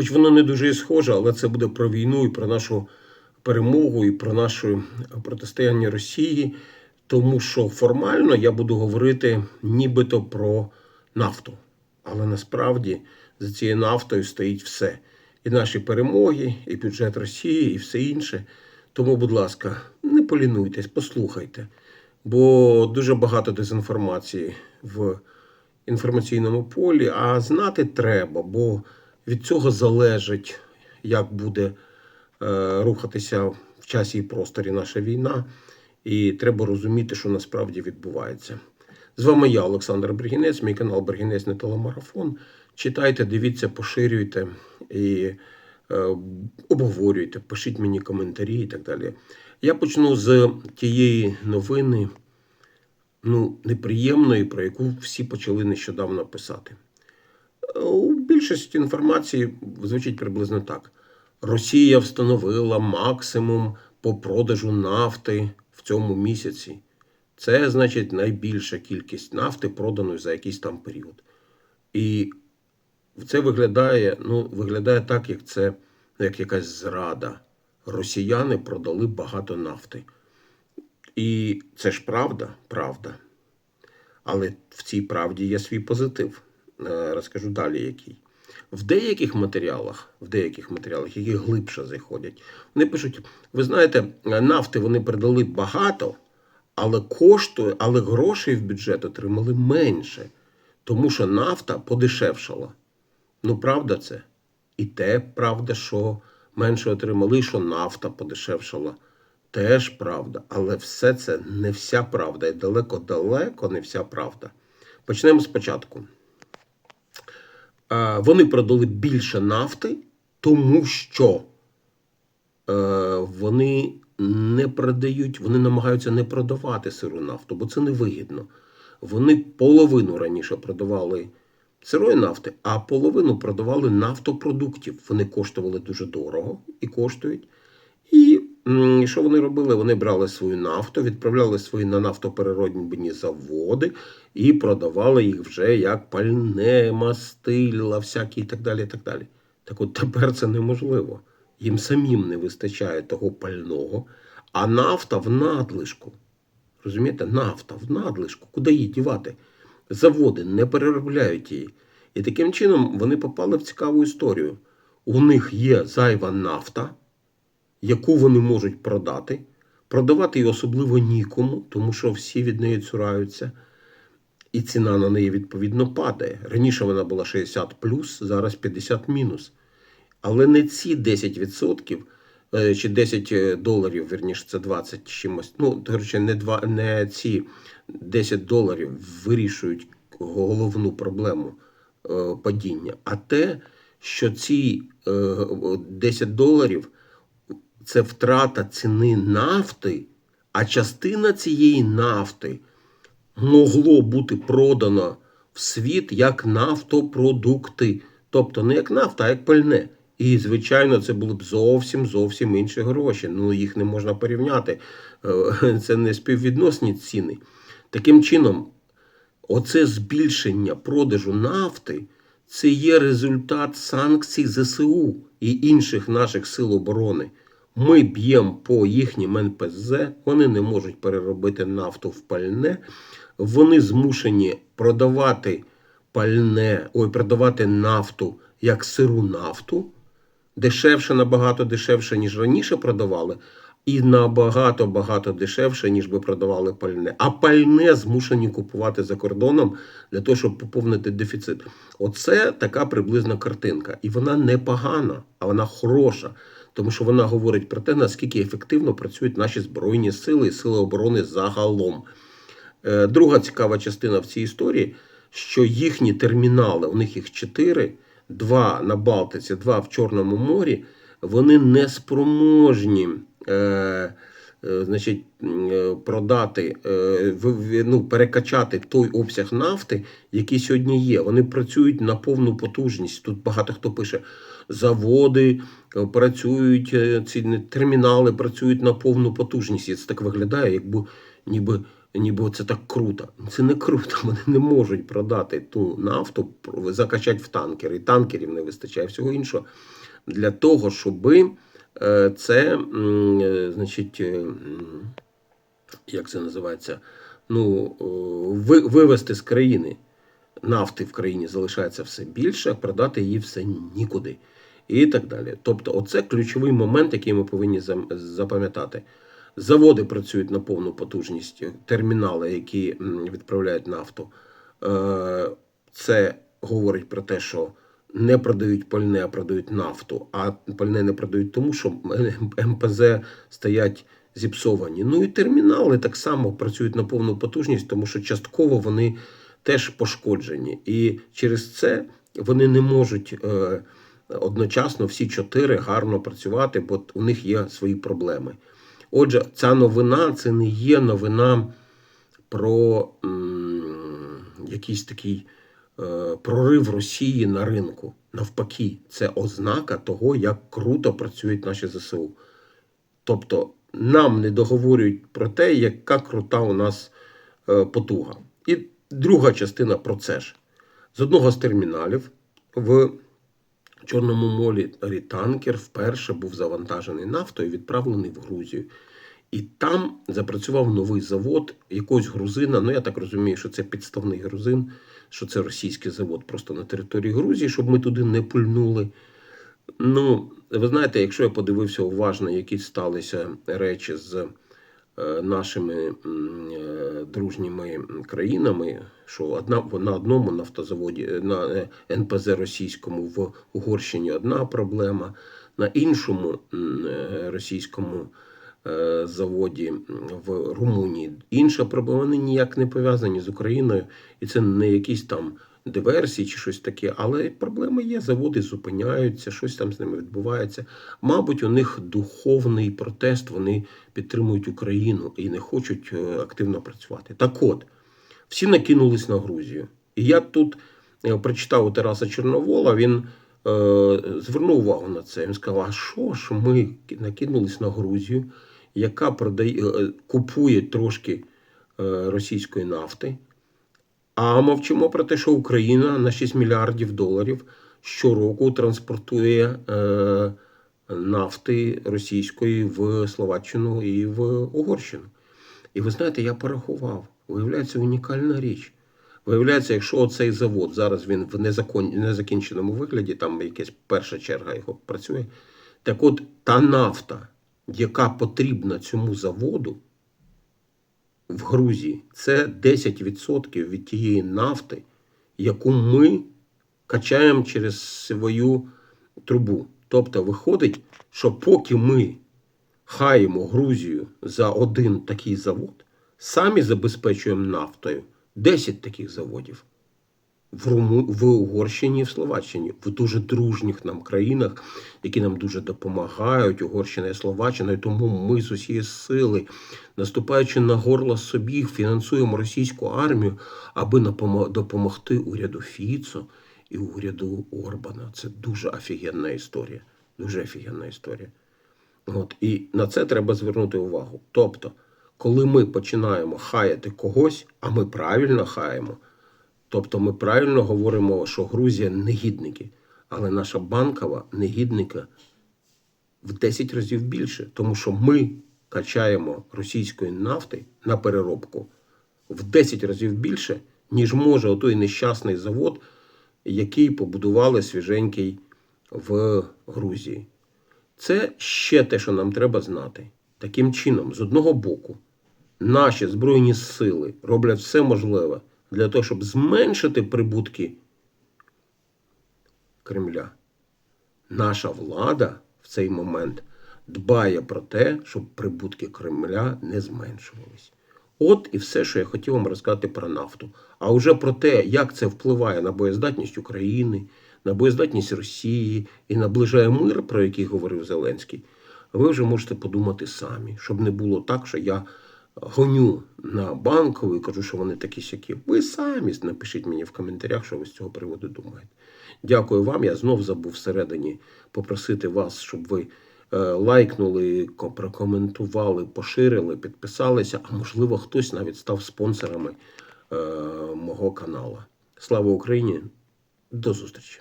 Хоч воно не дуже схоже, але це буде про війну і про нашу перемогу, і про наше протистояння Росії. Тому що формально я буду говорити нібито про нафту. Але насправді за цією нафтою стоїть все. І наші перемоги, і бюджет Росії, і все інше. Тому, будь ласка, не полінуйтесь, послухайте. Бо дуже багато дезінформації в інформаційному полі, а знати треба, бо від цього залежить, як буде е, рухатися в часі і просторі наша війна. І треба розуміти, що насправді відбувається. З вами я, Олександр Бергінець, мій канал Бергінець на телемарафон. Читайте, дивіться, поширюйте і е, обговорюйте, пишіть мені коментарі і так далі. Я почну з тієї новини, ну, неприємної, про яку всі почали нещодавно писати. У більшості інформації звучить приблизно так: Росія встановила максимум по продажу нафти в цьому місяці. Це значить найбільша кількість нафти, проданої за якийсь там період. І це виглядає, ну, виглядає так, як це як якась зрада. Росіяни продали багато нафти. І це ж правда, правда. Але в цій правді є свій позитив. Е, Розкажу далі, який. В деяких матеріалах, в деяких матеріалах, які глибше заходять, вони пишуть: ви знаєте, нафти вони передали багато, але коштує, але грошей в бюджет отримали менше, тому що нафта подешевшала. Ну, правда це? І те правда, що менше отримали, що нафта подешевшала. Теж правда. Але все це не вся правда. І далеко-далеко не вся правда. Почнемо спочатку. Е, Вони продали більше нафти, тому що е, вони не продають, вони намагаються не продавати сиру нафту, бо це невигідно. Вони половину раніше продавали сирої нафти, а половину продавали нафтопродуктів. Вони коштували дуже дорого і коштують. І що вони робили? Вони брали свою нафту, відправляли свої на нафтопереробні заводи і продавали їх вже як пальне, мастила, всякі і так далі. і Так далі. Так от тепер це неможливо. Їм самим не вистачає того пального, а нафта в надлишку. Розумієте, нафта в надлишку. Куди її дівати? Заводи не переробляють її. І таким чином вони попали в цікаву історію. У них є зайва нафта, яку вони можуть продати. Продавати її особливо нікому, тому що всі від неї цураються. І ціна на неї відповідно падає. Раніше вона була 60 зараз 50 мінус. Але не ці 10% е, чи 10 доларів, верніше, це 20 чимось. Ну, коротше, не, два, не ці 10 доларів вирішують головну проблему е, падіння, а те, що ці е, 10 доларів це втрата ціни нафти, а частина цієї нафти могло бути продано в світ як нафтопродукти. Тобто не як нафта, а як пальне. І, звичайно, це були б зовсім зовсім інші гроші. Ну, їх не можна порівняти. Е, Це не співвідносні ціни. Таким чином, оце збільшення продажу нафти це є результат санкцій ЗСУ і інших наших сил оборони. Ми б'ємо по їхнім НПЗ, вони не можуть переробити нафту в пальне, вони змушені продавати пальне, ой, продавати нафту як сиру нафту, дешевше, набагато дешевше, ніж раніше продавали, і набагато багато дешевше, ніж би продавали пальне. А пальне змушені купувати за кордоном для того, щоб поповнити дефіцит. Оце така приблизна картинка. І вона не погана, а вона хороша. Тому що вона говорить про те, наскільки ефективно працюють наші збройні сили і сили оборони загалом. Е, Друга цікава частина в цій історії, що їхні термінали, у них їх чотири, два на Балтиці, два в Чорному морі, вони не спроможні е, значить, е, продати, е, ну, перекачати той обсяг нафти, який сьогодні є. Вони працюють на повну потужність. Тут багато хто пише, заводи е, працюють, е, ці термінали працюють на повну потужність. І це так виглядає, якби ніби ніби це так круто. Це не круто. Вони не можуть продати ту нафту, закачати в танкери. І танкерів не вистачає всього іншого для того, щоб це, е, значить, е, як це називається, ну, е, вивести з країни нафти в країні залишається все більше, а продати її все нікуди. І так далі. Тобто, оце ключовий момент, який ми повинні запам'ятати. Заводи працюють на повну потужність, термінали, які відправляють нафту. Е, Це говорить про те, що не продають пальне, а продають нафту. А пальне не продають тому, що МПЗ стоять зіпсовані. Ну і термінали так само працюють на повну потужність, тому що частково вони теж пошкоджені. І через це вони не можуть е, одночасно всі чотири гарно працювати, бо у них є свої проблеми. Отже, ця новина це не є новина про м, якийсь такий прорив Росії на ринку. Навпаки, це ознака того, як круто працюють наші ЗСУ. Тобто нам не договорюють про те, яка крута у нас е, потуга. І друга частина про це ж. З одного з терміналів в Чорному морі танкер вперше був завантажений нафтою і відправлений в Грузію. І там запрацював новий завод якогось грузина. Ну, я так розумію, що це підставний грузин, що це російський завод просто на території Грузії, щоб ми туди не пульнули. Ну, ви знаєте, якщо я подивився уважно, які сталися речі з е, нашими е, дружніми країнами, що одна на одному нафтозаводі, е, на НПЗ російському в Угорщині одна проблема, на іншому російському заводі в Румунії інша проблема. Вони ніяк не пов'язані з Україною, і це не якісь там диверсії чи щось таке, але проблеми є. Заводи зупиняються, щось там з ними відбувається. Мабуть, у них духовний протест, вони підтримують Україну і не хочуть е, активно працювати. Так от, всі накинулись на Грузію. І я тут е, прочитав у Тараса Чорновола, він е, звернув увагу на це. Він сказав: а що ж ми накинулись на Грузію, яка продає, е, купує трошки е, російської нафти. А мовчимо про те, що Україна на 6 мільярдів доларів щороку транспортує е, нафти російської в Словаччину і в Угорщину. І ви знаєте, я порахував, виявляється унікальна річ. Виявляється, якщо цей завод зараз він в незакон... незакінченому вигляді, там якась перша черга його працює. Так от та нафта, яка потрібна цьому заводу, в Грузії це 10% від тієї нафти, яку ми качаємо через свою трубу. Тобто виходить, що поки ми хаємо Грузію за один такий завод, самі забезпечуємо нафтою 10 таких заводів в, Руму... в Угорщині і в Словаччині, в дуже дружніх нам країнах, які нам дуже допомагають, Угорщина і Словаччина, і тому ми з усієї сили, наступаючи на горло собі, фінансуємо російську армію, аби допомогти уряду Фіцо і уряду Орбана. Це дуже офігенна історія. Дуже офігенна історія. От, і на це треба звернути увагу. Тобто, коли ми починаємо хаяти когось, а ми правильно хаємо, тобто ми правильно говоримо, що Грузія негідники, але наша банкова негідника в 10 разів більше, тому що ми качаємо російської нафти на переробку в 10 разів більше, ніж може отой нещасний завод, який побудували свіженький в Грузії. Це ще те, що нам треба знати. Таким чином, з одного боку, наші Збройні сили роблять все можливе для того, щоб зменшити прибутки Кремля. Наша влада в цей момент дбає про те, щоб прибутки Кремля не зменшувались. От і все, що я хотів вам розказати про нафту. А вже про те, як це впливає на боєздатність України, на боєздатність Росії і наближає мир, про який говорив Зеленський, ви вже можете подумати самі, щоб не було так, що я гоню на банкову і кажу, що вони такі сякі. Ви самі напишіть мені в коментарях, що ви з цього приводу думаєте. Дякую вам. Я знов забув всередині попросити вас, щоб ви е, лайкнули, прокоментували, поширили, підписалися. А можливо, хтось навіть став спонсорами е, мого каналу. Слава Україні! До зустрічі!